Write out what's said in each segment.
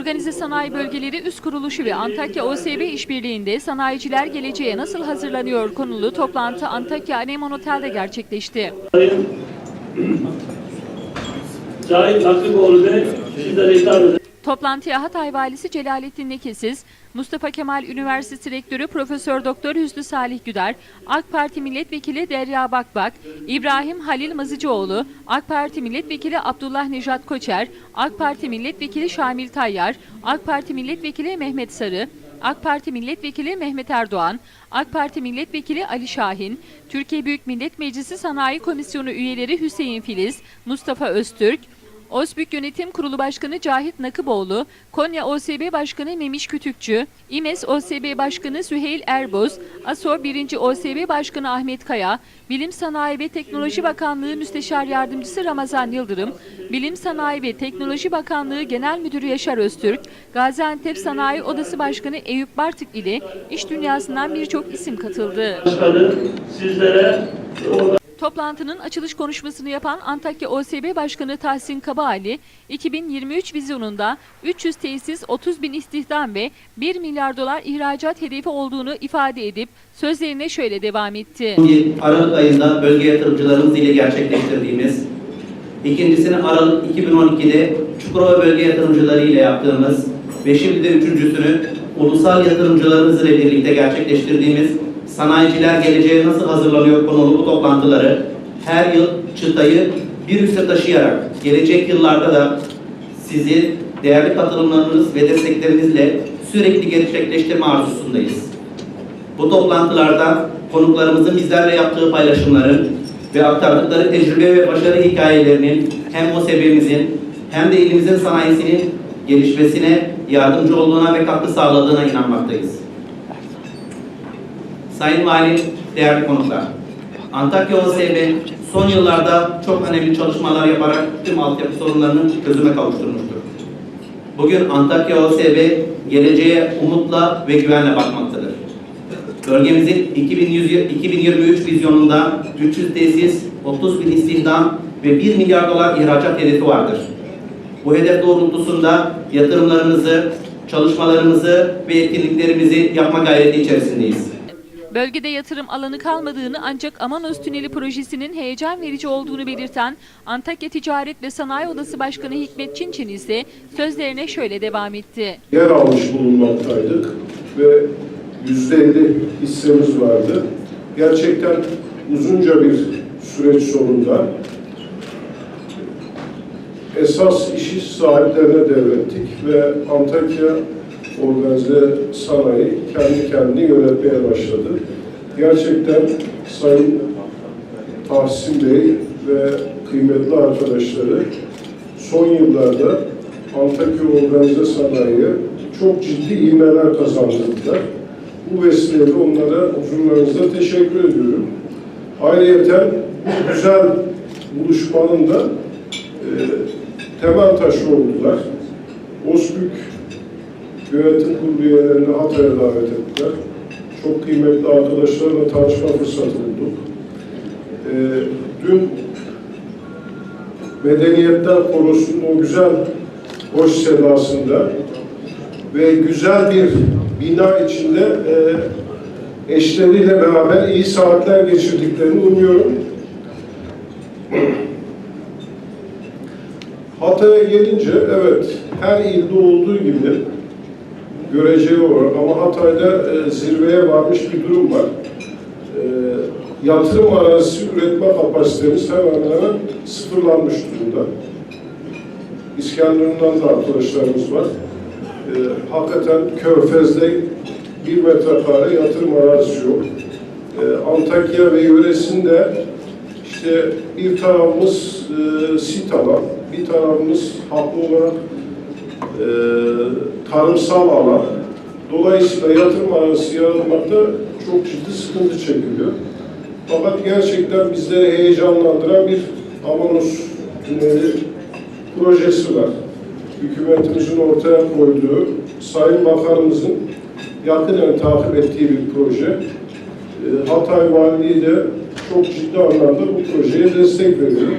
Organize Sanayi Bölgeleri Üst Kuruluşu ve Antakya OSB işbirliğinde sanayiciler geleceğe nasıl hazırlanıyor konulu toplantı Antakya Anemon Otel'de gerçekleşti. Sayın Cahit Hakkıoğlu Bey sizlere hitap eder. Toplantıya Hatay Valisi Celalettin Lekesiz, Mustafa Kemal Üniversitesi Rektörü Profesör Doktor Hüsnü Salih Güder, AK Parti Milletvekili Derya Bakbak, İbrahim Halil Mazıcıoğlu, AK Parti Milletvekili Abdullah Nejat Koçer, AK Parti Milletvekili Şamil Tayyar, AK Parti Milletvekili Mehmet Sarı, AK Parti Milletvekili Mehmet Erdoğan, AK Parti Milletvekili Ali Şahin, Türkiye Büyük Millet Meclisi Sanayi Komisyonu üyeleri Hüseyin Filiz, Mustafa Öztürk, OSBÜK Yönetim Kurulu Başkanı Cahit Nakıboğlu, Konya OSB Başkanı Memiş Kütükçü, İMES OSB Başkanı Süheyl Erboz, ASO 1. OSB Başkanı Ahmet Kaya, Bilim Sanayi ve Teknoloji Bakanlığı Müsteşar Yardımcısı Ramazan Yıldırım, Bilim Sanayi ve Teknoloji Bakanlığı Genel Müdürü Yaşar Öztürk, Gaziantep Sanayi Odası Başkanı Eyüp Bartık ile iş dünyasından birçok isim katıldı. Başkanı sizlere Toplantının açılış konuşmasını yapan Antakya OSB Başkanı Tahsin Kabaali, 2023 vizyonunda 300 tesis, 30 bin istihdam ve 1 milyar dolar ihracat hedefi olduğunu ifade edip sözlerine şöyle devam etti. Aralık ayında bölge yatırımcılarımız ile gerçekleştirdiğimiz, ikincisini Aralık 2012'de Çukurova bölge yatırımcıları ile yaptığımız ve şimdi de üçüncüsünü ulusal yatırımcılarımız ile birlikte gerçekleştirdiğimiz sanayiciler geleceğe nasıl hazırlanıyor konulu bu toplantıları her yıl çıtayı bir üste taşıyarak gelecek yıllarda da sizi değerli katılımlarınız ve desteklerinizle sürekli gerçekleştirme arzusundayız. Bu toplantılarda konuklarımızın bizlerle yaptığı paylaşımların ve aktardıkları tecrübe ve başarı hikayelerinin hem OSB'mizin hem de ilimizin sanayisinin gelişmesine yardımcı olduğuna ve katkı sağladığına inanmaktayız. Sayın Valim, değerli konuklar, Antakya OSB son yıllarda çok önemli çalışmalar yaparak tüm altyapı sorunlarını çözüme kavuşturmuştur. Bugün Antakya OSB geleceğe umutla ve güvenle bakmaktadır. Bölgemizin 2100 2023 vizyonunda 300 tesis, 30 bin istihdam ve 1 milyar dolar ihracat hedefi vardır. Bu hedef doğrultusunda yatırımlarımızı, çalışmalarımızı ve etkinliklerimizi yapma gayreti içerisindeyiz. Bölgede yatırım alanı kalmadığını ancak Amanos Tüneli projesinin heyecan verici olduğunu belirten Antakya Ticaret ve Sanayi Odası Başkanı Hikmet Çinçin ise sözlerine şöyle devam etti. yer almış bulunmaktaydık ve yüzde elli hissemiz vardı. Gerçekten uzunca bir süreç sonunda esas işi sahiplerine devrettik ve Antakya organize sanayi kendi kendini yönetmeye başladı. Gerçekten Sayın Tahsin Bey ve kıymetli arkadaşları son yıllarda Antakya organize sanayiye çok ciddi ivmeler kazandırdılar. Bu vesileyle onlara huzurlarınızda teşekkür ediyorum. Ayrıca bu güzel buluşmanın da e, temel taşı oldular. OSBÜK yönetim kurulu üyelerini Hatay'a davet ettiler. Çok kıymetli arkadaşlarla tanışma fırsatı bulduk. E, dün Medeniyetler Korosu'nun o güzel hoş sedasında ve güzel bir bina içinde e, eşleriyle beraber iyi saatler geçirdiklerini umuyorum. Hatay'a gelince evet her ilde olduğu gibi göreceği olarak ama Hatay'da e, zirveye varmış bir durum var. E, yatırım arazisi üretme kapasitemiz hemen hemen sıfırlanmış durumda. İskenderun'dan da arkadaşlarımız var. E, hakikaten Körfez'de bir metrekare yatırım arazisi yok. E, Antakya ve yöresinde işte bir tarafımız e, sit alan, bir tarafımız haklı olarak e, tarımsal alan. Dolayısıyla yatırım arası yaratmakta çok ciddi sıkıntı çekiliyor. Fakat gerçekten bizleri heyecanlandıran bir Amanos Tüneli projesi var. Hükümetimizin ortaya koyduğu, Sayın Bakanımızın yakinen takip ettiği bir proje. E, Hatay Valiliği de çok ciddi anlamda bu projeye destek veriyor.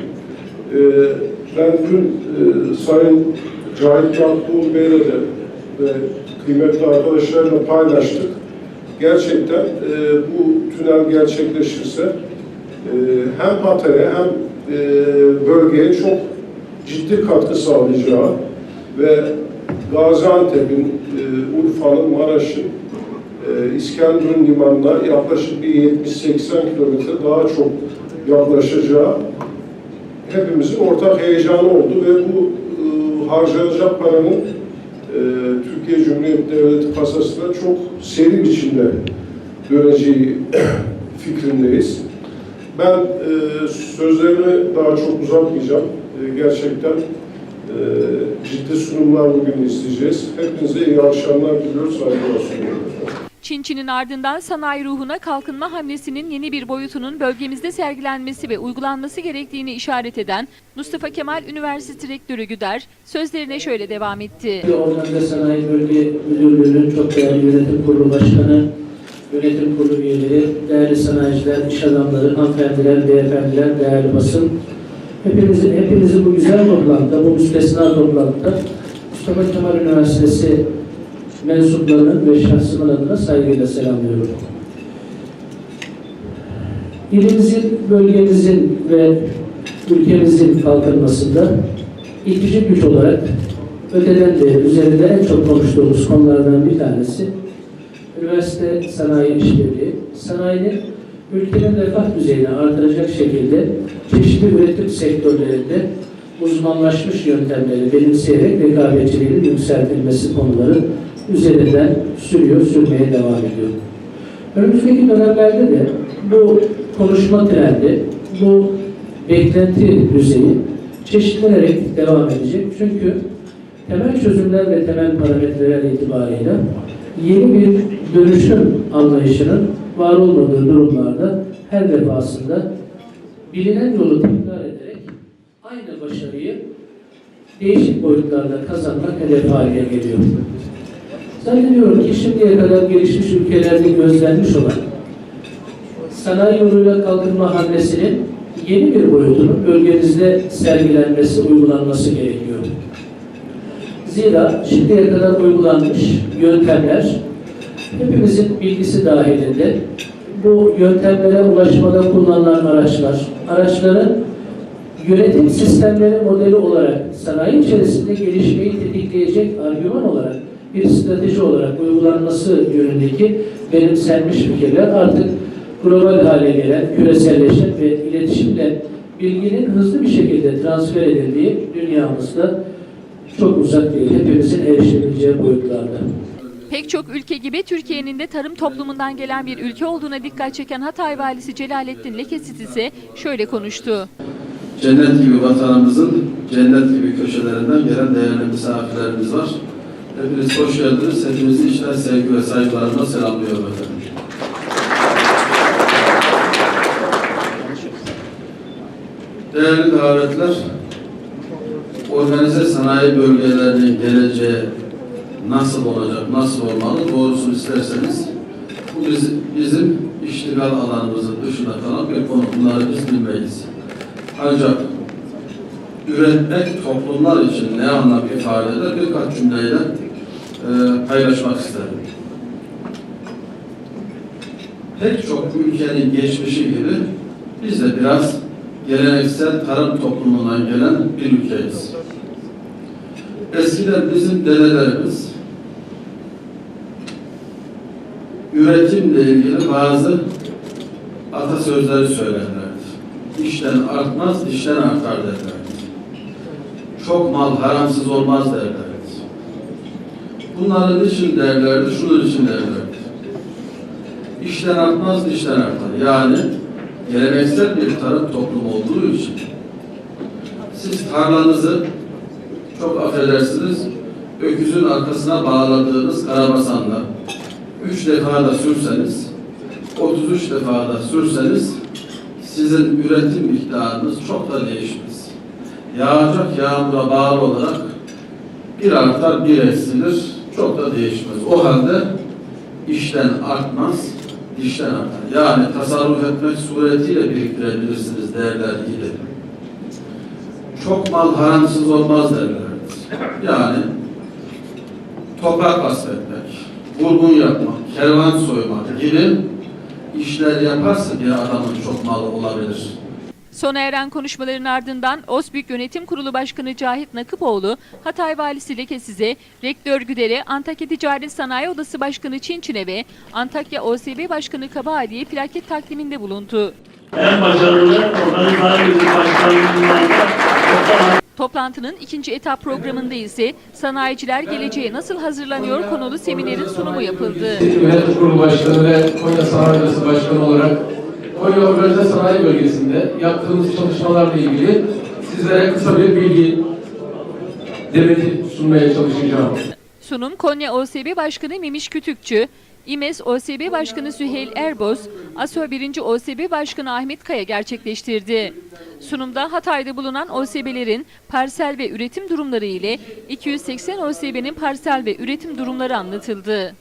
E, ben dün e, Sayın Cahit Yaktuğ Bey'le de ve kıymetli arkadaşlarla paylaştık. Gerçekten e, bu tünel gerçekleşirse e, hem Hatay'a hem e, bölgeye çok ciddi katkı sağlayacağı ve Gaziantep'in, e, Urfa'nın, Maraş'ın, e, İskenderun limanına yaklaşık bir 70-80 kilometre daha çok yaklaşacağı hepimizin ortak heyecanı oldu ve bu e, harcanacak paranın e, Türkiye Cumhuriyeti Devleti kasasına çok seri biçimde döneceği fikrindeyiz. Ben e, sözlerimi daha çok uzatmayacağım. E, gerçekten e, ciddi sunumlar bugün isteyeceğiz. Hepinize iyi akşamlar diliyoruz. Saygılar sunuyorum. Çin Çin'in ardından sanayi ruhuna kalkınma hamlesinin yeni bir boyutunun bölgemizde sergilenmesi ve uygulanması gerektiğini işaret eden Mustafa Kemal Üniversitesi Rektörü Güder sözlerine şöyle devam etti. Organize Sanayi Bölge Müdürlüğü'nün çok değerli yönetim kurulu başkanı, yönetim kurulu üyeleri, değerli sanayiciler, iş adamları, hanımefendiler, beyefendiler, değerli basın. Hepinizi, hepinizi bu güzel toplantıda, bu müstesna toplantıda Mustafa Kemal Üniversitesi mensuplarının ve şahsımın adına saygıyla selamlıyorum. İlimizin, bölgemizin ve ülkemizin kalkınmasında itici güç olarak öteden beri üzerinde en çok konuştuğumuz konulardan bir tanesi üniversite sanayi işbirliği. Sanayinin ülkenin refah düzeyini artıracak şekilde çeşitli üretim sektörlerinde uzmanlaşmış yöntemleri benimseyerek rekabetçiliğin yükseltilmesi konuları üzerinden sürüyor, sürmeye devam ediyor. Önümüzdeki dönemlerde de bu konuşma trendi, bu beklenti düzeyi çeşitlenerek devam edecek. Çünkü temel çözümler ve temel parametreler itibarıyla yeni bir dönüşüm anlayışının var olmadığı durumlarda her defasında bilinen yolu tekrar ederek aynı başarıyı değişik boyutlarda kazanmak hedef haline geliyor. Zannediyorum ki şimdiye kadar gelişmiş ülkelerde gözlenmiş olan sanayi yoluyla kalkınma hamlesinin yeni bir boyutunun bölgemizde sergilenmesi, uygulanması gerekiyor. Zira şimdiye kadar uygulanmış yöntemler hepimizin bilgisi dahilinde bu yöntemlere ulaşmada kullanılan araçlar, araçların yönetim sistemleri modeli olarak sanayi içerisinde gelişmeyi tetikleyecek argüman olarak bir strateji olarak uygulanması yönündeki benimsenmiş fikirler artık global hale gelen, küreselleşen ve iletişimle bilginin hızlı bir şekilde transfer edildiği dünyamızda çok uzak değil. Hepimizin erişebileceği boyutlarda. Pek çok ülke gibi Türkiye'nin de tarım toplumundan gelen bir ülke olduğuna dikkat çeken Hatay Valisi Celalettin Lekesiz ise şöyle konuştu. Cennet gibi vatanımızın cennet gibi köşelerinden gelen değerli misafirlerimiz var. Hepiniz hoş geldiniz. Hepinizi içten sevgi ve saygılarımla selamlıyorum efendim. Değerli davetler, organize sanayi bölgelerinin geleceği nasıl olacak, nasıl olmalı doğrusunu isterseniz bu biz- bizim iştigal alanımızın dışında kalan bir konu. Bunları biz bilmeyiz. Ancak üretmek toplumlar için ne anlam ifade eder birkaç cümleyle e, paylaşmak isterim. Pek çok ülkenin geçmişi gibi biz de biraz geleneksel tarım toplumundan gelen bir ülkeyiz. Eskiden bizim dedelerimiz üretimle ilgili bazı atasözleri söylerlerdi. İşten artmaz, dişten artar derlerdi. Çok mal haramsız olmaz derlerdi. Bunların için derlerdi, şunun için derlerdi. İşten artmaz, dişten artar. Yani geleneksel bir tarım toplumu olduğu için siz tarlanızı çok affedersiniz öküzün arkasına bağladığınız karabasanla üç defa da sürseniz 33 defa da sürseniz sizin üretim miktarınız çok da değişmez. Yağacak yağmura bağlı olarak bir artar bir eksilir çok da değişmez. O halde işten artmaz, dişten artar. Yani tasarruf etmek suretiyle biriktirebilirsiniz değerler gibi. Çok mal haramsız olmaz derler. Yani toprak bahsetmek, vurgun yapmak, kervan soymak gibi işler yaparsa bir adamın çok malı olabilir. Sona eren konuşmaların ardından OSBİK Yönetim Kurulu Başkanı Cahit Nakıpoğlu, Hatay Valisi Lekesiz'e, Rektör Güder'e, Antakya Ticaret Sanayi Odası Başkanı Çinçin'e ve Antakya OSB Başkanı Kabaali'ye plaket takdiminde bulundu. En başarılı organizasyon başkanlığından Toplantının ikinci etap programında ise sanayiciler geleceğe nasıl hazırlanıyor konulu seminerin sunumu yapıldı. Yönetim Kurulu Başkanı ve Konya Sanayi Odası Başkanı olarak Konya Organize Sanayi Bölgesi'nde yaptığımız çalışmalarla ilgili sizlere kısa bir bilgi demeti sunmaya çalışacağım. Sunum Konya OSB Başkanı Memiş Kütükçü, İMES OSB Başkanı Süheyl Erboz, ASO 1. OSB Başkanı Ahmet Kaya gerçekleştirdi. Sunumda Hatay'da bulunan OSB'lerin parsel ve üretim durumları ile 280 OSB'nin parsel ve üretim durumları anlatıldı.